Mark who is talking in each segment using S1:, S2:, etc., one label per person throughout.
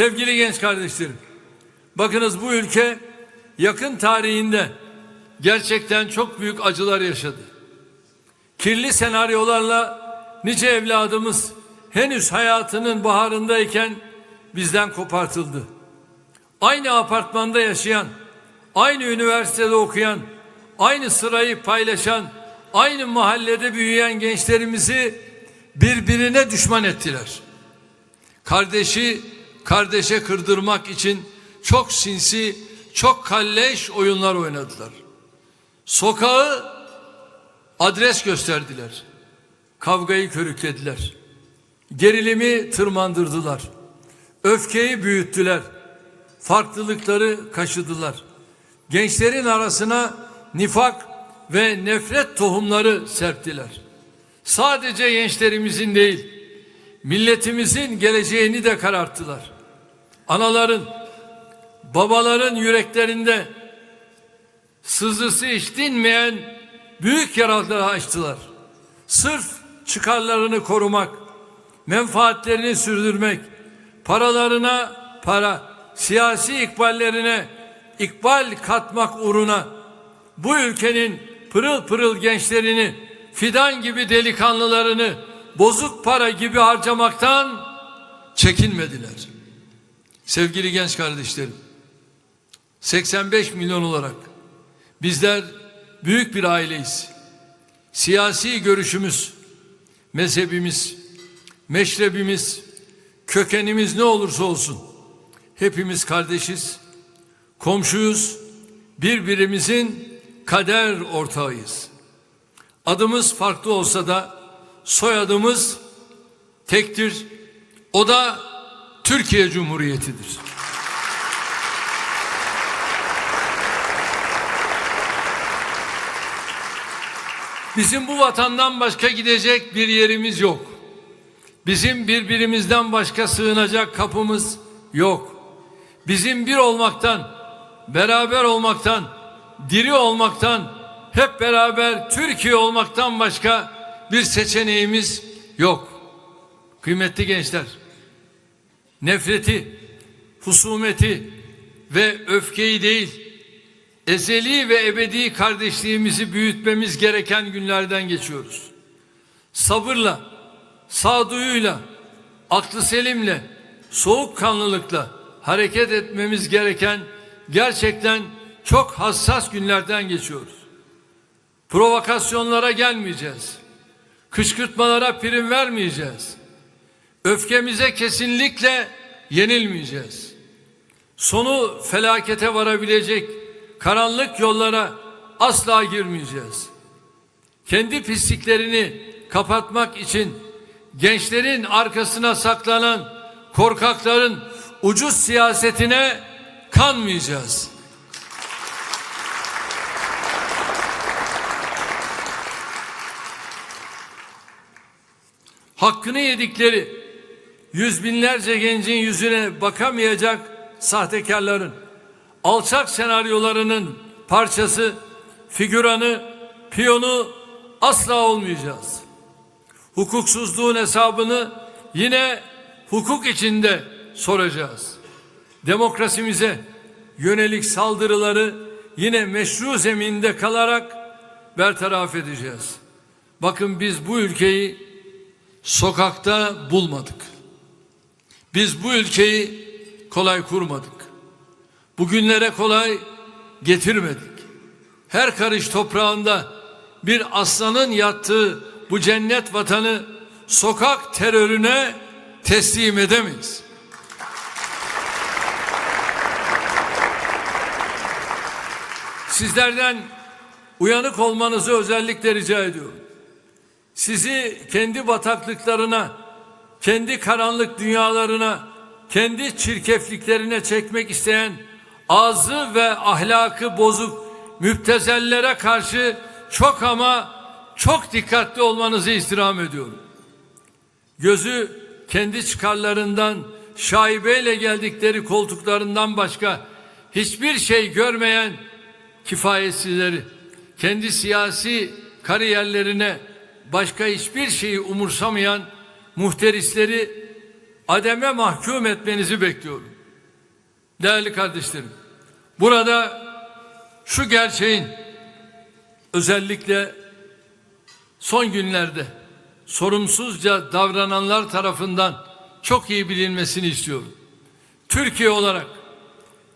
S1: Sevgili genç kardeşlerim, bakınız bu ülke yakın tarihinde gerçekten çok büyük acılar yaşadı. Kirli senaryolarla nice evladımız henüz hayatının baharındayken bizden kopartıldı. Aynı apartmanda yaşayan, aynı üniversitede okuyan, aynı sırayı paylaşan, aynı mahallede büyüyen gençlerimizi birbirine düşman ettiler kardeşi kardeşe kırdırmak için çok sinsi, çok kalleş oyunlar oynadılar. Sokağı adres gösterdiler. Kavgayı körüklediler. Gerilimi tırmandırdılar. Öfkeyi büyüttüler. Farklılıkları kaşıdılar. Gençlerin arasına nifak ve nefret tohumları serptiler. Sadece gençlerimizin değil, milletimizin geleceğini de kararttılar. Anaların, babaların yüreklerinde sızısı hiç dinmeyen büyük yaraları açtılar. Sırf çıkarlarını korumak, menfaatlerini sürdürmek, paralarına para, siyasi ikballerine ikbal katmak uğruna bu ülkenin pırıl pırıl gençlerini, fidan gibi delikanlılarını bozuk para gibi harcamaktan çekinmediler. Sevgili genç kardeşlerim, 85 milyon olarak bizler büyük bir aileyiz. Siyasi görüşümüz, mezhebimiz, meşrebimiz, kökenimiz ne olursa olsun hepimiz kardeşiz, komşuyuz, birbirimizin kader ortağıyız. Adımız farklı olsa da soyadımız tektir. O da Türkiye Cumhuriyeti'dir. Bizim bu vatandan başka gidecek bir yerimiz yok. Bizim birbirimizden başka sığınacak kapımız yok. Bizim bir olmaktan, beraber olmaktan, diri olmaktan, hep beraber Türkiye olmaktan başka bir seçeneğimiz yok. Kıymetli gençler, nefreti, husumeti ve öfkeyi değil, ezeli ve ebedi kardeşliğimizi büyütmemiz gereken günlerden geçiyoruz. Sabırla, sağduyuyla, aklı selimle, soğukkanlılıkla hareket etmemiz gereken gerçekten çok hassas günlerden geçiyoruz. Provokasyonlara gelmeyeceğiz. Kışkırtmalara prim vermeyeceğiz. Öfkemize kesinlikle yenilmeyeceğiz. Sonu felakete varabilecek karanlık yollara asla girmeyeceğiz. Kendi pisliklerini kapatmak için gençlerin arkasına saklanan korkakların ucuz siyasetine kanmayacağız. hakkını yedikleri yüz binlerce gencin yüzüne bakamayacak sahtekarların alçak senaryolarının parçası, figüranı, piyonu asla olmayacağız. Hukuksuzluğun hesabını yine hukuk içinde soracağız. Demokrasimize yönelik saldırıları yine meşru zeminde kalarak bertaraf edeceğiz. Bakın biz bu ülkeyi sokakta bulmadık. Biz bu ülkeyi kolay kurmadık. Bugünlere kolay getirmedik. Her karış toprağında bir aslanın yattığı bu cennet vatanı sokak terörüne teslim edemeyiz. Sizlerden uyanık olmanızı özellikle rica ediyorum sizi kendi bataklıklarına, kendi karanlık dünyalarına, kendi çirkefliklerine çekmek isteyen ağzı ve ahlakı bozuk müptezellere karşı çok ama çok dikkatli olmanızı istirham ediyorum. Gözü kendi çıkarlarından şaibeyle geldikleri koltuklarından başka hiçbir şey görmeyen kifayetsizleri kendi siyasi kariyerlerine başka hiçbir şeyi umursamayan muhterisleri ademe mahkum etmenizi bekliyorum. Değerli kardeşlerim, burada şu gerçeğin özellikle son günlerde sorumsuzca davrananlar tarafından çok iyi bilinmesini istiyorum. Türkiye olarak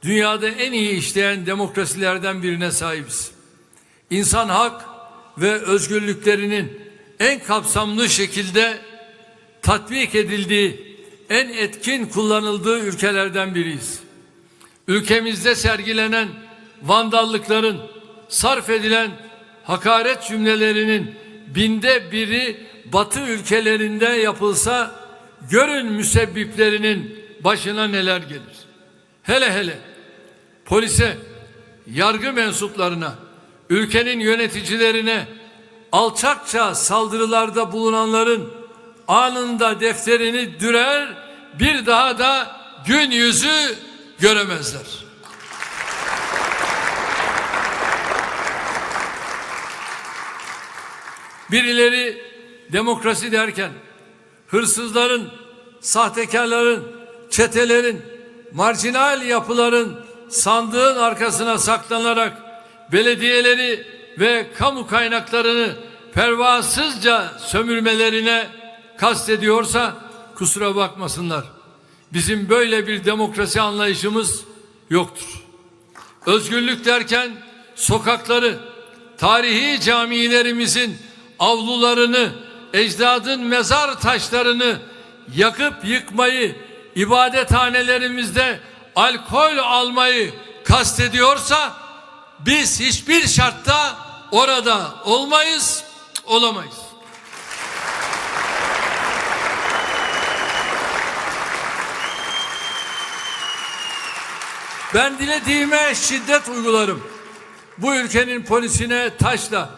S1: dünyada en iyi işleyen demokrasilerden birine sahibiz. İnsan hak ve özgürlüklerinin en kapsamlı şekilde tatbik edildiği, en etkin kullanıldığı ülkelerden biriyiz. Ülkemizde sergilenen vandallıkların, sarf edilen hakaret cümlelerinin binde biri batı ülkelerinde yapılsa görün müsebbiplerinin başına neler gelir. Hele hele polise, yargı mensuplarına, ülkenin yöneticilerine alçakça saldırılarda bulunanların anında defterini dürer, bir daha da gün yüzü göremezler. Birileri demokrasi derken hırsızların, sahtekarların, çetelerin, marjinal yapıların sandığın arkasına saklanarak belediyeleri ve kamu kaynaklarını pervasızca sömürmelerine kastediyorsa kusura bakmasınlar. Bizim böyle bir demokrasi anlayışımız yoktur. Özgürlük derken sokakları, tarihi camilerimizin avlularını, ecdadın mezar taşlarını yakıp yıkmayı, ibadethanelerimizde alkol almayı kastediyorsa biz hiçbir şartta orada olmayız, olamayız. Ben dilediğime şiddet uygularım. Bu ülkenin polisine taşla,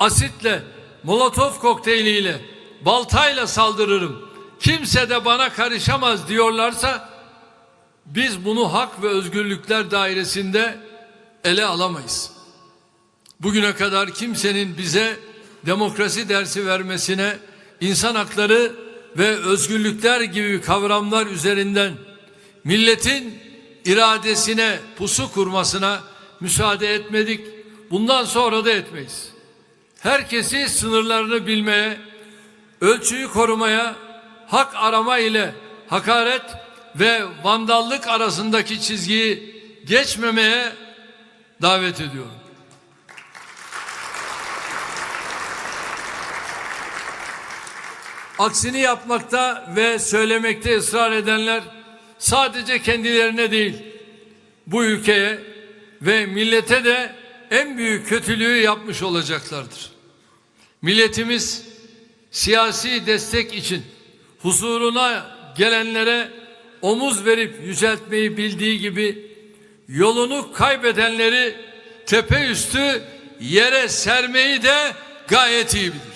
S1: asitle, molotof kokteyliyle, baltayla saldırırım. Kimse de bana karışamaz diyorlarsa biz bunu hak ve özgürlükler dairesinde ele alamayız. Bugüne kadar kimsenin bize demokrasi dersi vermesine, insan hakları ve özgürlükler gibi kavramlar üzerinden milletin iradesine pusu kurmasına müsaade etmedik. Bundan sonra da etmeyiz. Herkesi sınırlarını bilmeye, ölçüyü korumaya, hak arama ile hakaret ve vandallık arasındaki çizgiyi geçmemeye davet ediyorum. Aksini yapmakta ve söylemekte ısrar edenler sadece kendilerine değil, bu ülkeye ve millete de en büyük kötülüğü yapmış olacaklardır. Milletimiz siyasi destek için huzuruna gelenlere omuz verip yüceltmeyi bildiği gibi yolunu kaybedenleri tepe üstü yere sermeyi de gayet iyi bilir.